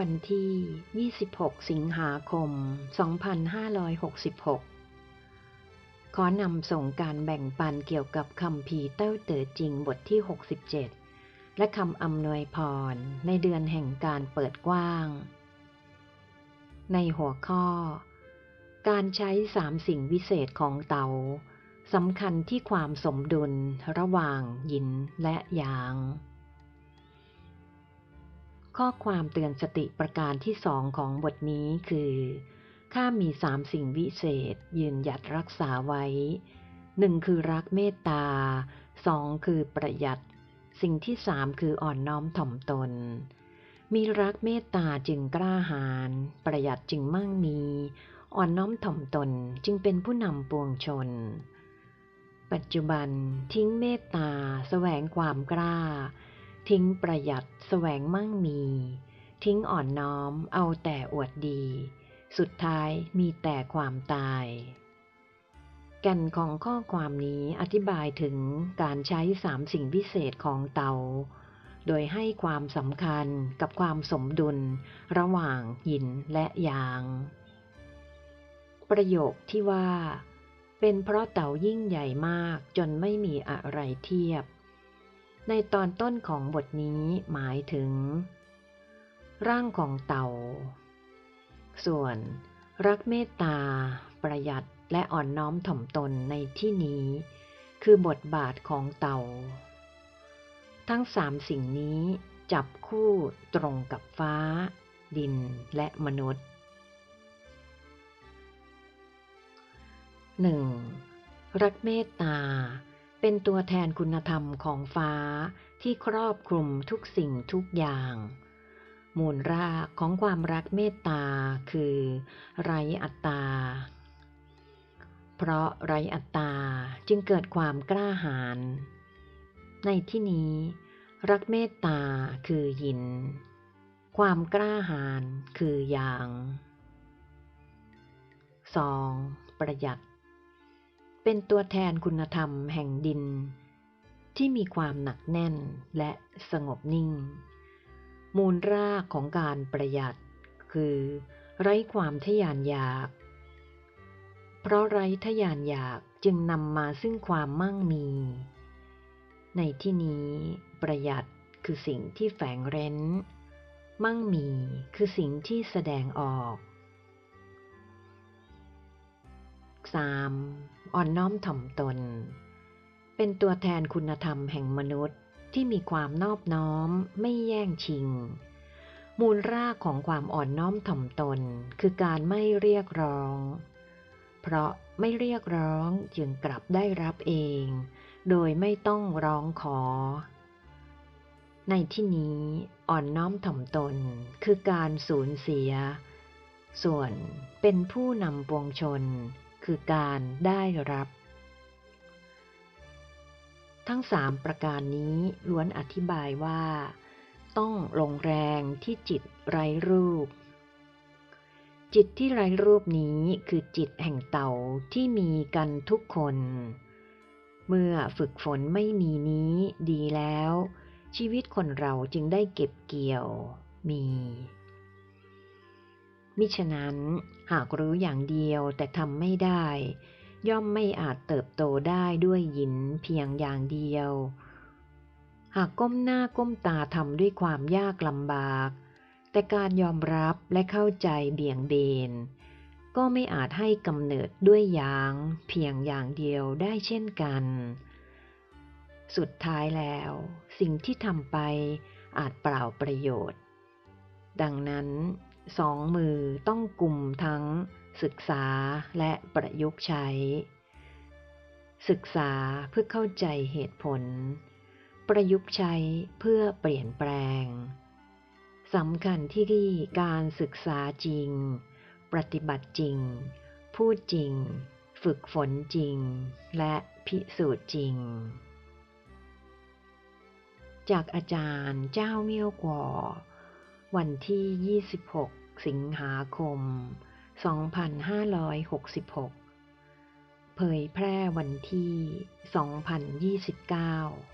วันที่ 26 สิงหาคม 2566 ขอนำส่งการแบ่งปันเกี่ยวกับคำพีเต้าเต๋อจริงบทที่ 67 และคำอำนวยพรในเดือนแห่งการเปิดกว้าง ในหัวข้อ การใช้สามสิ่งวิเศษของเตาสำคัญที่ความสมดุลระหว่างหยินและหยาง ข้อความเตือนสติประการที่สองของบทนี้คือ ข้ามีสามสิ่งวิเศษ ยืนหยัดรักษาไว้หนึ่งคือรักเมตตาสองคือประหยัด สิ่งที่สามคืออ่อนน้อมถ่อมตน มีรักเมตตาจึงกล้าหาญประหยัดจึงมั่งมี อ่อนน้อมถ่อมตนจึงเป็นผู้นำปวงชน ปัจจุบันทิ้งเมตตาแสวงความกล้า ทิ้งประหยัดแสวงมั่งมี ทิ้งอ่อนน้อมเอาแต่อวดดี สุดท้ายมีแต่ความตาย แก่นของข้อความนี้อธิบายถึงการใช้สามสิ่งพิเศษของเตา โดยให้ความสำคัญกับความสมดุล ระหว่างหินและหยาง ประโยคที่ว่า เป็นเพราะเตายิ่งใหญ่มากจนไม่มีอะไรเทียบ ในตอนต้นของบทนี้หมายถึง ร่างของเต่า ส่วน รักเมตตา ประหยัดและอ่อนน้อมถ่อมตนในที่นี้ คือบทบาทของเต่า ทั้งสามสิ่งนี้จับคู่ตรงกับฟ้า ดินและมนุษย์ 1. รักเมตตา เป็นตัวแทนคุณธรรมของฟ้าที่ครอบคลุมทุกสิ่งทุกอย่าง มูลรากของความรักเมตตาคือ ไรอัตตา เพราะไรอัตตาจึงเกิดความกล้าหาญ ในที่นี้ รักเมตตาคือยิน ความกล้าหาญคืออยาง 2. ประหยัด เป็นตัวแทนคุณธรรมแห่งดิน ที่มีความหนักแน่นและสงบนิ่ง มูลรากของการประหยัด คือ ไร้ความทยานอยาก เพราะไร้ทยานอยากจึงนำมาซึ่งความมั่งมี ในที่นี้ประหยัดคือสิ่งที่แฝงเร้น มั่งมีคือสิ่งที่แสดงออก 3. อ่อนน้อมถ่อมตน เป็นตัวแทนคุณธรรมแห่งมนุษย์ที่มีความนอบน้อมไม่แย่งชิง มูลรากของความอ่อนน้อมถ่อมตนคือการไม่เรียกร้อง เพราะไม่เรียกร้องจึงกลับได้รับเอง โดยไม่ต้องร้องขอ ในที่นี้อ่อนน้อมถ่อมตนคือการสูญเสีย ส่วนเป็นผู้นำปวงชน คือการได้รับ ทั้งสามประการนี้ล้วนอธิบายว่า ต้องลงแรงที่จิตไร้รูป จิตที่ไร้รูปนี้คือจิตแห่งเต่าที่มีกันทุกคน เมื่อฝึกฝนไม่มีนี้ดีแล้ว ชีวิตคนเราจึงได้เก็บเกี่ยวมี มิฉะนั้นหากรู้อย่างเดียวแต่ทำไม่ได้ ย่อมไม่อาจเติบโตได้ด้วยยินเพียงอย่างเดียว หากก้มหน้าก้มตาทำด้วยความยากลำบาก แต่การยอมรับและเข้าใจเบี่ยงเบน ก็ไม่อาจให้กำเนิดด้วยยางเพียงอย่างเดียวได้เช่นกัน สุดท้ายแล้ว สิ่งที่ทำไปอาจเปล่าประโยชน์ ดังนั้น สองมือต้องกลุ่มทั้งศึกษาและประยุกต์ใช้ ศึกษาเพื่อเข้าใจเหตุผล ประยุกต์ใช้เพื่อเปลี่ยนแปลงสำคัญที่รี่การศึกษาจริง ปฏิบัติจริง พูดจริง ฝึกฝนจริง และพิสูจน์จริง จากอาจารย์เจ้าเมี่ยวกวอ วันที่ 26 สิงหาคม 2566 เผยแพร่วันที่ 2029